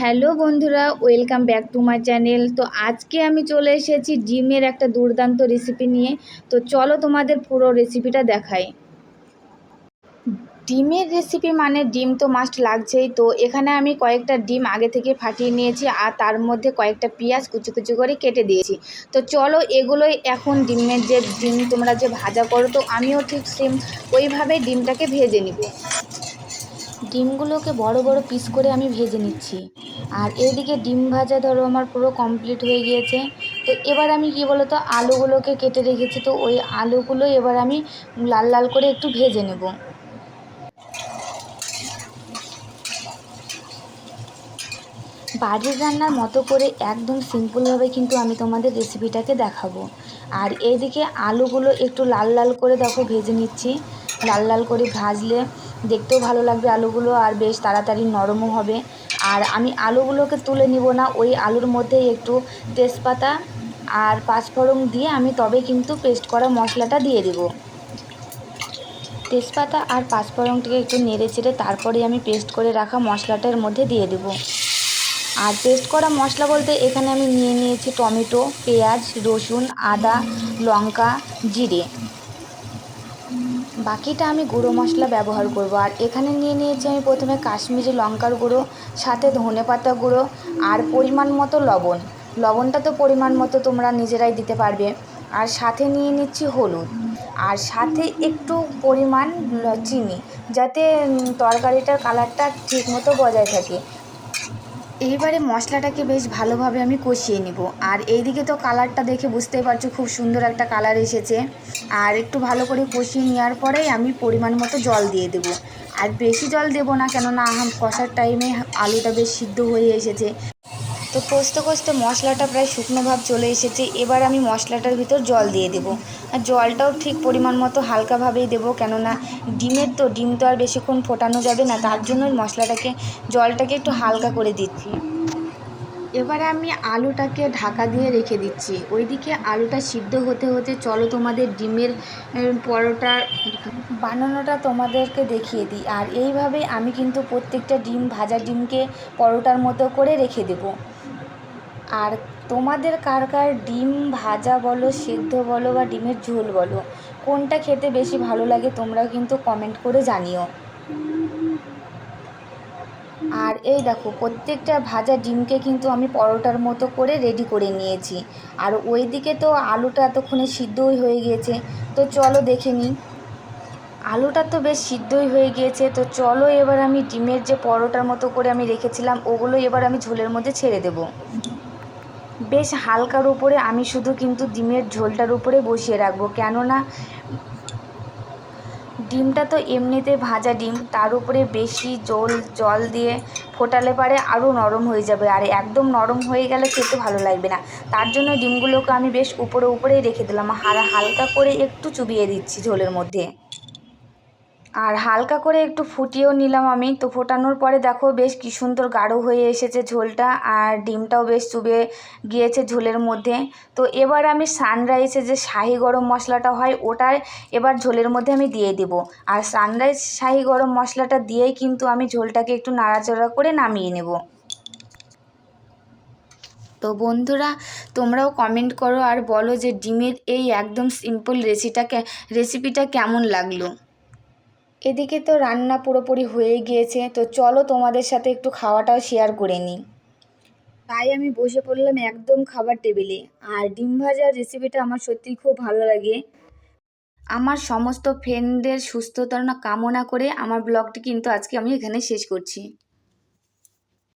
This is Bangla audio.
হ্যালো বন্ধুরা, welcome back to my channel. তো আজকে আমি চলে এসেছি ডিমের একটা দুর্দান্ত রেসিপি নিয়ে। তো চলো তোমাদের পুরো রেসিপিটা দেখাই। ডিমের রেসিপি মানে ডিম তো মাস্ট লাগছেই। তো এখানে আমি কয়েকটা ডিম আগে থেকে ফাটিয়ে নিয়েছি আর তার মধ্যে কয়েকটা পেঁয়াজ কুচু কুচু করে কেটে দিয়েছি। তো চলো এগুলোই এখন ডিমের যে ডিম তোমরা যে ভাজা করো, তো আমিও ঠিক সেম ওইভাবে ডিমটাকে ভেজে নিব। ডিমগুলোকে বড় বড় পিস করে আমি ভেজে নিচ্ছি। আর এদিকে ডিম ভাজা ধরো আমার পুরো কমপ্লিট হয়ে গিয়েছে। তো এবার আমি কী বলো তো আলুগুলোকে কেটে রেখেছি, তো ওই আলুগুলো এবার আমি লাল লাল করে একটু ভেজে নেব। বাড়ির রান্নার মতো করে একদম সিম্পলভাবে কিন্তু আমি তোমাদের রেসিপিটাকে দেখাবো। আর এইদিকে আলুগুলো একটু লাল লাল করে দেখো ভেজে নিচ্ছি। লাল লাল করে ভাজলে দেখতেও ভালো লাগবে আলুগুলো, আর বেশ তাড়াতাড়ি নরমও হবে। আর আমি আলুগুলোকে তুলে নিব না, ওই আলুর মধ্যে একটু তেজপাতা আর পাঁচফোড়ন দিয়ে আমি তবে কিন্তু পেস্ট করা মশলাটা দিয়ে দেব। তেজপাতা আর পাঁচফোড়নটিকে একটু নেড়ে চেড়ে তারপরে আমি পেস্ট করে রাখা মশলাটার মধ্যে দিয়ে দেব। আর পেস্ট করা মশলা বলতে এখানে আমি নিয়ে নিয়েছি টমেটো, পেঁয়াজ, রসুন, আদা, লঙ্কা, জিরে। বাকিটা আমি গুঁড়ো মশলা ব্যবহার করব। আর এখানে নিয়ে নিয়েছি আমি প্রথমে কাশ্মীরি লঙ্কার গুঁড়ো, সাথে ধনে পাতা গুঁড়ো আর পরিমাণ মতো লবণ। লবণটা তো পরিমাণ মতো তোমরা নিজেরাই দিতে পারবে। আর সাথে নিয়ে নিচ্ছি হলুদ। আর সাথে একটু পরিমাণ চিনি, যাতে তরকারিটার কালারটা ঠিক মতো বজায় থাকে। এইবারে মশলাটাকে বেশ ভালোভাবে আমি কষিয়ে নিব। আর এইদিকে তো কালারটা দেখে বুঝতেই পারছ, খুব সুন্দর একটা কালার এসেছে। আর একটু ভালো করে কষিয়ে নেওয়ার পরেই আমি পরিমাণ মতো জল দিয়ে দেব। আর বেশি জল দেব না, কেননা কষার টাইমে আলুটা বেশ সিদ্ধ হয়ে এসেছে। তো কষতে কষতে মশলাটা প্রায় শুকনো ভাব চলে এসেছে, এবার আমি মশলাটার ভিতর জল দিয়ে দেব। আর জলটাও ঠিক পরিমাণ মতো হালকাভাবেই দেবো, কেননা ডিমের তো, ডিম তো আর বেশিক্ষণ ফোটানো যাবে না, তার জন্যই মশলাটাকে, জলটাকে একটু হালকা করে দিচ্ছি। এবারে আমি আলুটাকে ঢাকা দিয়ে রেখে দিচ্ছি। ওইদিকে আলুটা সিদ্ধ হতে হতে চলো তোমাদের ডিমের পরোটা বানানোটা তোমাদেরকে দেখিয়ে দিই। আর এইভাবে আমি কিন্তু প্রত্যেকটা ডিম, ভাজা ডিমকে পরোটার মতো করে রেখে দেবো। আর তোমাদের কার কার ডিম ভাজা বলো, সেদ্ধ বলো বা ডিমের ঝোল বলো, কোনটা খেতে বেশি ভালো লাগে তোমরা কিন্তু কমেন্ট করে জানিও। আর এই দেখো, প্রত্যেকটা ভাজা ডিমকে কিন্তু আমি পরোটার মতো করে রেডি করে নিয়েছি। আর ওই দিকে তো আলুটা এতক্ষণে সিদ্ধই হয়ে গিয়েছে, তো চলো দেখে নিই। আলুটা তো বেশ সিদ্ধই হয়ে গিয়েছে, তো চলো এবার আমি ডিমের যে পরোটার মতো করে আমি রেখেছিলাম, ওগুলো এবার আমি ঝোলের মধ্যে ছেড়ে দেবো। বেশ হালকার উপরে আমি শুধু কিন্তু ডিমের ঝোলটার উপরে বসিয়ে রাখব। কেননা ডিমটা তো এমনিতে ভাজা ডিম, তার উপরে বেশি জল জল দিয়ে ফোটালে পারে আরও নরম হয়ে যাবে। আর একদম নরম হয়ে গেলে খেতে ভালো লাগবে না। তার জন্য ডিমগুলোকে আমি বেশ উপরে, উপরেই রেখে দিলাম। হালকা করে একটু চুবিয়ে দিচ্ছি ঝোলের মধ্যে। আর হালকা করে একটু ফুটিয়েও নিলাম আমি। তো ফোটানোর পরে দেখো বেশ কী সুন্দর গাঢ় হয়ে এসেছে ঝোলটা আর ডিমটাও বেশ চুবে গিয়েছে ঝোলের মধ্যে। তো এবার আমি সানরাইসে যে শাহি গরম মশলাটা হয় ওটাই এবার ঝোলের মধ্যে আমি দিয়ে দেবো। আর সানরাইস শাহি গরম মশলাটা দিয়েই কিন্তু আমি ঝোলটাকে একটু নাড়াচাড়া করে নামিয়ে নেব। তো বন্ধুরা, তোমরাও কমেন্ট করো আর বলো যে ডিমের এই একদম সিম্পল রেসিটাকে রেসিপিটা কেমন লাগল। এদিকে তো রান্না পুরোপুরি হয়ে গিয়েছে, তো চলো তোমাদের সাথে একটু খাওয়াটাও শেয়ার করে নিই। তাই আমি বসে পড়লাম একদম খাবার টেবিলে, আর ডিম ভাজার রেসিপিটা আমার সত্যিই খুব ভালো লাগে। আমার সমস্ত ফ্রেন্ডদের সুস্থতা কামনা করে আমার ব্লগটি কিন্তু আজকে আমি এখানে শেষ করছি।